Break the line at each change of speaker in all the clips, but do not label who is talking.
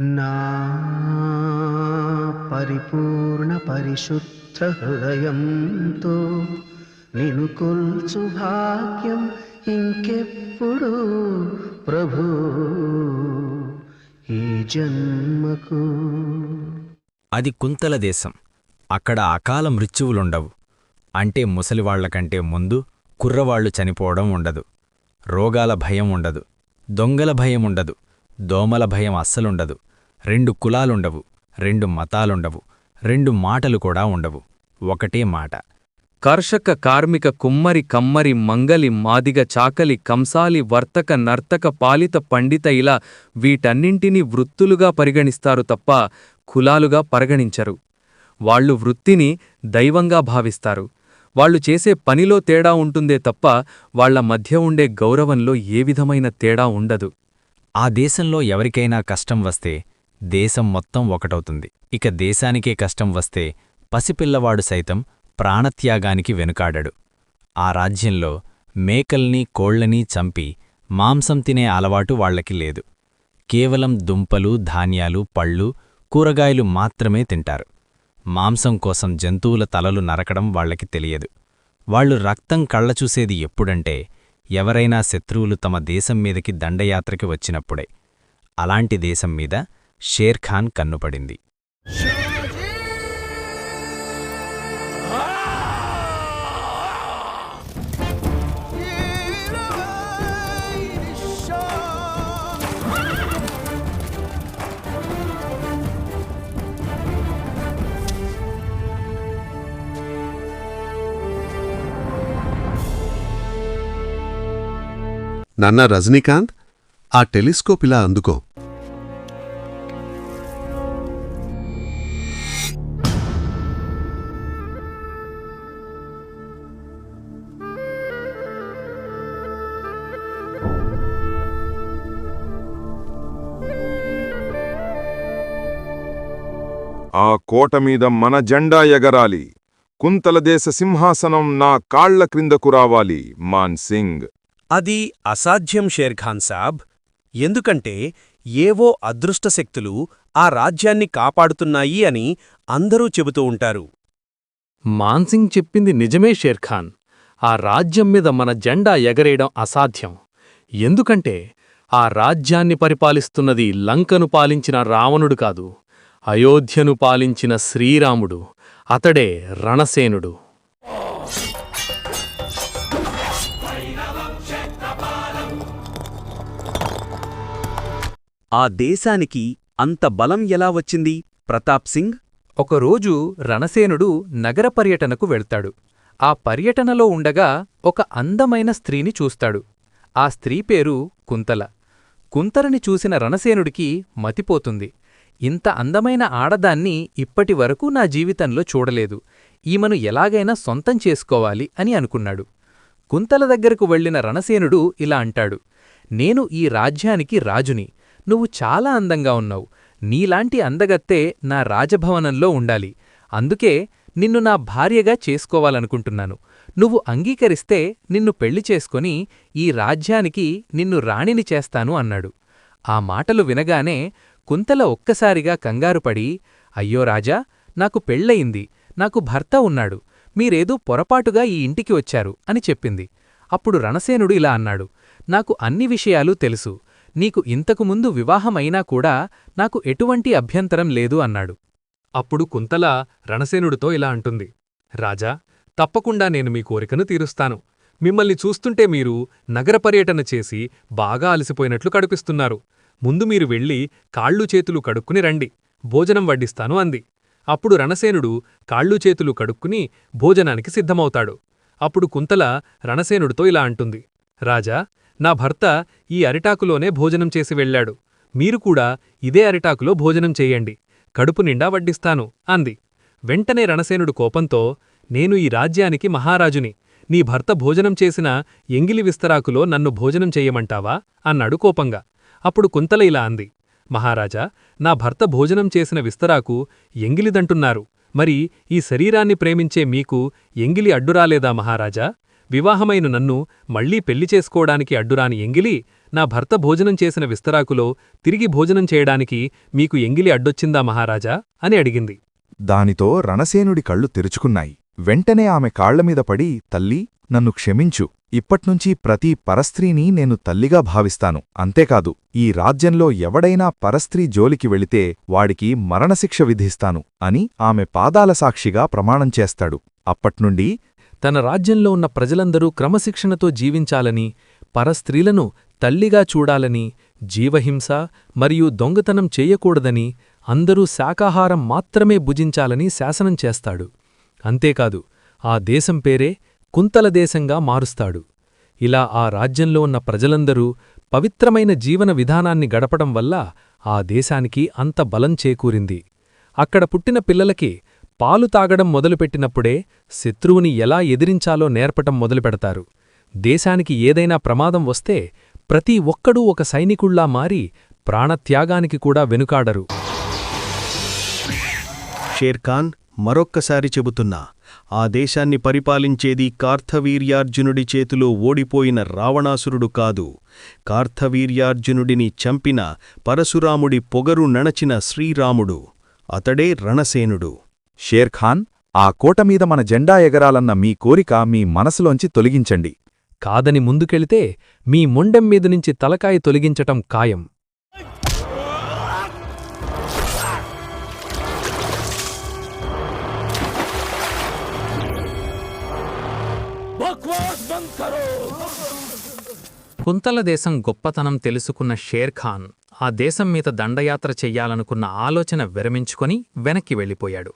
నా పరిపూర్ణ పరిశుద్ధ హృదయంతో నిను కొల్చు భాగ్యం ఇంకెప్పుడు ప్రభు ఈ జన్మకు.
అది కుంతల దేశం. అక్కడ అకాల మృత్యువులుండవు. అంటే ముసలివాళ్ళకంటే ముందు కుర్రవాళ్ళు చనిపోవడం ఉండదు. రోగాల భయం ఉండదు. దొంగల భయం ఉండదు. దోమల భయం అస్సలుండదు. రెండు కులాలుండవు రెండు మతాలుండవు రెండు మాటలు కూడా ఉండవు. ఒకటే మాట.
కర్షక కార్మిక కుమ్మరి కమ్మరి మంగలి మాదిగ చాకలి కంసాలి వర్తక నర్తక పాలిత పండిత ఇలా వీటన్నింటినీ వృత్తులుగా పరిగణిస్తారు తప్ప కులాలుగా పరిగణించరు. వాళ్ళు వృత్తిని దైవంగా భావిస్తారు. వాళ్ళు చేసే పనిలో తేడా ఉంటుందే తప్ప వాళ్ళ మధ్య ఉండే గౌరవంలో ఏ విధమైన తేడా ఉండదు.
ఆ దేశంలో ఎవరికైనా కష్టం వస్తే దేశం మొత్తం ఒకటవుతుంది. ఇక దేశానికే కష్టం వస్తే పసిపిల్లవాడు సైతం ప్రాణత్యాగానికి వెనుకాడడు. ఆ రాజ్యంలో మేకల్ని కోళ్ళని చంపి మాంసం తినే అలవాటు వాళ్ళకి లేదు. కేవలం దుంపలు ధాన్యాలు పళ్ళు కూరగాయలు మాత్రమే తింటారు. మాంసం కోసం జంతువుల తలలు నరకడం వాళ్ళకి తెలియదు. వాళ్ళు రక్తం కళ్ళచూసేది ఎప్పుడంటే ఎవరైనా శత్రువులు తమ దేశం మీదకి దండయాత్రకి వచ్చినప్పుడే. అలాంటి దేశం మీద షేర్ఖాన్ కన్నుపడింది.
నాన్న రజనీకాంత్ ఆ టెలిస్కోప్ ఇలా అందుకో.
ఆ కోట మీద మన జెండా ఎగరాలి. కుంతల దేశ సింహాసనం నా కాళ్ళ క్రిందకు రావాలి మాన్ సింగ్.
అది అసాధ్యం షేర్ఖాన్ సాబ్. ఎందుకంటే ఏవో అదృష్టశక్తులు ఆ రాజ్యాన్ని కాపాడుతున్నాయి అని అందరూ చెబుతూ ఉంటారు.
మాన్సింగ్ చెప్పింది నిజమే షేర్ఖాన్ ఆ రాజ్యం మీద మన జెండా ఎగరేయడం అసాధ్యం. ఎందుకంటే ఆ రాజ్యాన్ని పరిపాలిస్తున్నది లంకను పాలించిన రావణుడు కాదు అయోధ్యను పాలించిన శ్రీరాముడు అతడే రణసేనుడు.
ఆ దేశానికి అంత బలం ఎలా వచ్చింది? ప్రతాప్ సింగ్?
ఒకరోజు రణసేనుడు నగర పర్యటనకు వెళ్తాడు. ఆ పర్యటనలో ఉండగా ఒక అందమైన స్త్రీని చూస్తాడు. ఆ స్త్రీ పేరు కుంతల. కుంతలని చూసిన రణసేనుడికి మతిపోతుంది. ఇంత అందమైన ఆడదాన్ని ఇప్పటివరకు నా జీవితంలో చూడలేదు. ఈమెను ఎలాగైనా సొంతం చేసుకోవాలి అని అనుకున్నాడు. కుంతల దగ్గరకు వెళ్ళిన రణసేనుడు ఇలా అంటాడు నేను ఈ రాజ్యానికి రాజుని. నువ్వు చాలా అందంగా ఉన్నావు. నీలాంటి అందగత్తే నా రాజభవనంలో ఉండాలి. అందుకే నిన్ను నా భార్యగా చేసుకోవాలనుకుంటున్నాను. నువ్వు అంగీకరిస్తే నిన్ను పెళ్ళి చేసుకొని ఈ రాజ్యానికి నిన్ను రాణిని చేస్తాను అన్నాడు. ఆ మాటలు వినగానే కుంతల ఒక్కసారిగా కంగారుపడి అయ్యో రాజా నాకు పెళ్ళయింది నాకు భర్త ఉన్నాడు మీరేదో పొరపాటుగా ఈ ఇంటికి వచ్చారు అని చెప్పింది. అప్పుడు రణసేనుడు ఇలా అన్నాడు నాకు అన్ని విషయాలు తెలుసు నీకు ఇంతకుముందు వివాహమైనా కూడా నాకు ఎటువంటి అభ్యంతరం లేదు అన్నాడు.
అప్పుడు కుంతల రణసేనుడితో ఇలా అంటుంది రాజా తప్పకుండా నేను మీ కోరికను తీరుస్తాను మిమ్మల్ని చూస్తుంటే మీరు నగర పర్యటన చేసి బాగా అలసిపోయినట్లు కనిపిస్తున్నారు ముందు మీరు వెళ్ళి కాళ్ళు చేతులు కడుక్కుని రండి భోజనం వడ్డిస్తాను అంది. అప్పుడు రణసేనుడు కాళ్ళు చేతులు కడుక్కుని భోజనానికి సిద్ధమవుతాడు. అప్పుడు కుంతల రణసేనుడితో ఇలా అంటుంది రాజా నా భర్త ఈ అరిటాకులోనే భోజనం చేసి వెళ్ళాడు. మీరు కూడా ఇదే అరిటాకులో భోజనం చెయ్యండి కడుపు నిండా వడ్డిస్తాను అంది. వెంటనే రణసేనుడు కోపంతో నేను ఈ రాజ్యానికి మహారాజుని నీ భర్త భోజనం చేసిన ఎంగిలి విస్తరాకులో నన్ను భోజనం చెయ్యమంటావా అన్నాడు కోపంగా. అప్పుడు కుంతల ఇలా అంది మహారాజా నా భర్త భోజనం చేసిన విస్తరాకు ఎంగిలిదంటున్నారు. మరి ఈ శరీరాన్ని ప్రేమించే మీకు ఎంగిలి అడ్డురాలేదా మహారాజా? వివాహమైన నన్ను మళ్ళీ పెళ్ళి చేసుకోవడానికి అడ్డురాని ఎంగిలి నా భర్త భోజనం చేసిన విస్తరాకులో తిరిగి భోజనం చేయడానికి మీకు ఎంగిలి అడ్డొచ్చిందా మహారాజా? అని అడిగింది.
దానితో రణసేనుడి కళ్ళు తెరుచుకున్నాయి. వెంటనే ఆమె కాళ్ళమీద పడి తల్లి నన్ను క్షమించు. ఇప్పట్నుంచి ప్రతి పరస్త్రీని నేను తల్లిగా భావిస్తాను. అంతేకాదు ఈ రాజ్యంలో ఎవడైనా పరస్త్రీ జోలికి వెళితే వాడికి మరణశిక్ష విధిస్తాను అని ఆమె పాదాల సాక్షిగా ప్రమాణం చేస్తాడు. అప్పట్నుండి
తన రాజ్యంలో ఉన్న ప్రజలందరూ క్రమశిక్షణతో జీవించాలని పరస్త్రీలను తల్లిగా చూడాలని జీవహింస మరియు దొంగతనం చేయకూడదని అందరూ శాకాహారం మాత్రమే భుజించాలని శాసనం చేస్తాడు. అంతేకాదు ఆ దేశం పేరే కుంతల దేశంగా మారుస్తాడు. ఇలా ఆ రాజ్యంలో ఉన్న ప్రజలందరూ పవిత్రమైన జీవన విధానాన్ని గడపడం వల్ల ఆ దేశానికి అంత బలం చేకూరింది. అక్కడ పుట్టిన పిల్లలకి పాలు తాగడం మొదలుపెట్టినప్పుడే శత్రువుని ఎలా ఎదిరించాలో నేర్పటం మొదలుపెడతారు. దేశానికి ఏదైనా ప్రమాదం వస్తే ప్రతి ఒక్కడూ ఒక సైనికుళ్ళా మారి ప్రాణత్యాగానికి కూడా వెనుకాడరు.
షేర్ఖాన్ మరొక్కసారి చెబుతున్నా ఆ దేశాన్ని పరిపాలించేది కార్తవీర్యార్జునుడి చేతిలో ఓడిపోయిన రావణాసురుడు కాదు. కార్తవీర్యార్జునుడిని చంపిన పరశురాముడి పొగరు నణచిన శ్రీరాముడు అతడే రణసేనుడు.
షేర్ఖాన్ ఆ కోటమీద మన జెండా ఎగరాలన్న మీ కోరిక మీ మనసులోంచి తొలగించండి.
కాదని ముందుకెళితే మీ మొండెం మీద నుంచి తలకాయ తొలగించటం ఖాయం. పుంతల దేశం గొప్పతనం తెలుసుకున్న షేర్ఖాన్ ఆ దేశం మీద దండయాత్ర చెయ్యాలనుకున్న ఆలోచన విరమించుకొని వెనక్కి వెళ్ళిపోయాడు.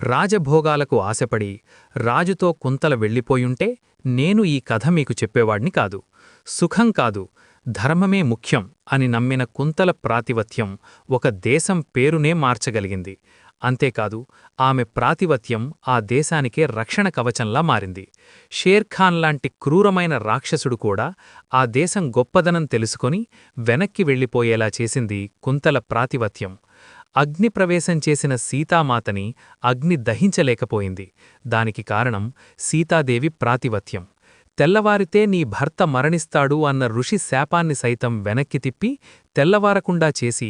రాజభోగాలకు ఆశపడి రాజుతో కుంతల వెళ్ళిపోయుంటే నేను ఈ కథ మీకు చెప్పేవాడిని కాదు. సుఖం కాదు ధర్మమే ముఖ్యం అని నమ్మిన కుంతల ప్రాతివత్యం ఒక దేశం పేరునే మార్చగలిగింది. అంతేకాదు ఆమె ప్రాతివత్యం ఆ దేశానికే రక్షణ కవచంలా మారింది. షేర్ఖాన్ లాంటి క్రూరమైన రాక్షసుడు కూడా ఆ దేశం గొప్పదనం తెలుసుకొని వెనక్కి వెళ్ళిపోయేలా చేసింది కుంతల ప్రాతివత్యం అగ్నిప్రవేశం చేసిన సీతామాతని అగ్ని దహించలేకపోయింది. దానికి కారణం సీతాదేవి ప్రాతివత్యం తెల్లవారితే నీ భర్త మరణిస్తాడు అన్న ఋషి శాపాన్ని సైతం వెనక్కి తిప్పి తెల్లవారకుండా చేసి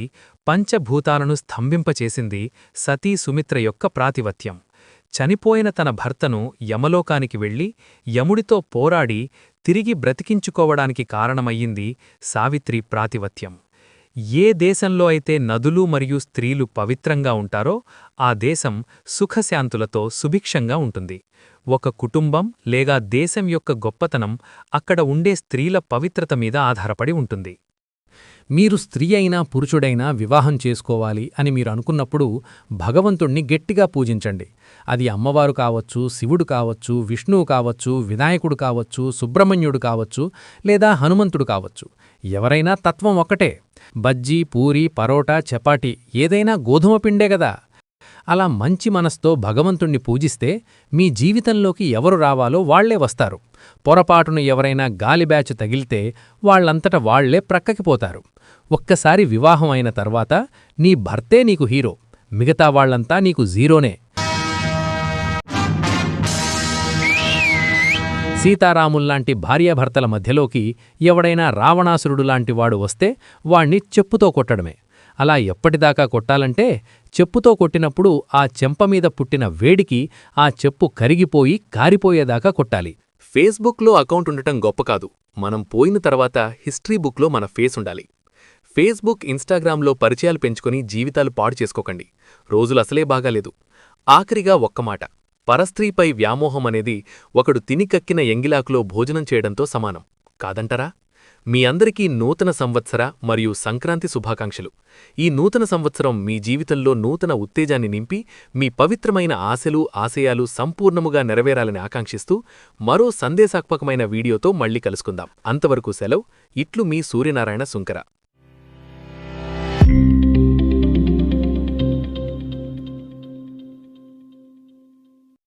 పంచభూతాలను స్తంభింపచేసింది సతీ సుమిత్ర యొక్క ప్రాతివత్యం చనిపోయిన తన భర్తను యమలోకానికి వెళ్ళి యముడితో పోరాడి తిరిగి బ్రతికించుకోవడానికి కారణమయ్యింది సావిత్రి ప్రాతివత్యం ఏ దేశంలో అయితే నదులు మరియు స్త్రీలు పవిత్రంగా ఉంటారో ఆ దేశం సుఖశాంతులతో సుభిక్షంగా ఉంటుంది. ఒక కుటుంబం లేదా దేశం యొక్క గొప్పతనం అక్కడ ఉండే స్త్రీల పవిత్రత మీద ఆధారపడి ఉంటుంది. మీరు స్త్రీ అయినా పురుషుడైనా వివాహం చేసుకోవాలి అని మీరు అనుకున్నప్పుడు భగవంతుణ్ణి గట్టిగా పూజించండి. అది అమ్మవారు కావచ్చు శివుడు కావచ్చు విష్ణువు కావచ్చు వినాయకుడు కావచ్చు సుబ్రహ్మణ్యుడు కావచ్చు లేదా హనుమంతుడు కావచ్చు. ఎవరైనా తత్వం ఒక్కటే. బజ్జీ పూరి పరోటా చపాటీ ఏదైనా గోధుమ పిండే గదా అలా మంచి మనస్తో భగవంతుణ్ణి పూజిస్తే మీ జీవితంలోకి ఎవరు రావాలో వాళ్ళే వస్తారు. పొరపాటును ఎవరైనా గాలి బ్యాచ్ తగిలితే వాళ్ళంతట వాళ్ళే ప్రక్కకిపోతారు ఒక్కసారి వివాహం అయిన తర్వాత నీ భర్తే నీకు హీరో మిగతా వాళ్ళంతా నీకు జీరోనే. సీతారాముల్లాంటి భార్యాభర్తల మధ్యలోకి ఎవడైనా రావణాసురుడులాంటి వాడు వస్తే వాణ్ణి చెప్పుతో కొట్టడమే. అలా ఎప్పటిదాకా కొట్టాలంటే చెప్పుతో కొట్టినప్పుడు ఆ చెంపమీద పుట్టిన వేడికి ఆ చెప్పు కరిగిపోయి కారిపోయేదాకా కొట్టాలి. ఫేస్బుక్లో అకౌంట్ ఉండటం గొప్ప కాదు. మనం పోయిన తర్వాత హిస్టరీ బుక్లో మన ఫేస్ ఉండాలి. ఫేస్బుక్ ఇన్స్టాగ్రామ్లో పరిచయాలు పెంచుకొని జీవితాలు పాడు చేసుకోకండి. రోజులు అసలే బాగాలేదు. ఆఖరిగా ఒక్కమాట పరస్త్రీపై వ్యామోహం అనేది ఒకడు తినికక్కిన ఎంగిలాకులో భోజనం చేయడంతో సమానం. కాదంటరా? మీ అందరికీ నూతన సంవత్సర మరియు సంక్రాంతి శుభాకాంక్షలు. ఈ నూతన సంవత్సరం మీ జీవితంలో నూతన ఉత్తేజాన్ని నింపి మీ పవిత్రమైన ఆశలు ఆశయాలు సంపూర్ణముగా నెరవేరాలని ఆకాంక్షిస్తూ మరో సందేశాత్మకమైన వీడియోతో మళ్ళీ కలుసుకుందాం. అంతవరకు సెలవు. ఇట్లు మీ సూర్యనారాయణ సుంకర.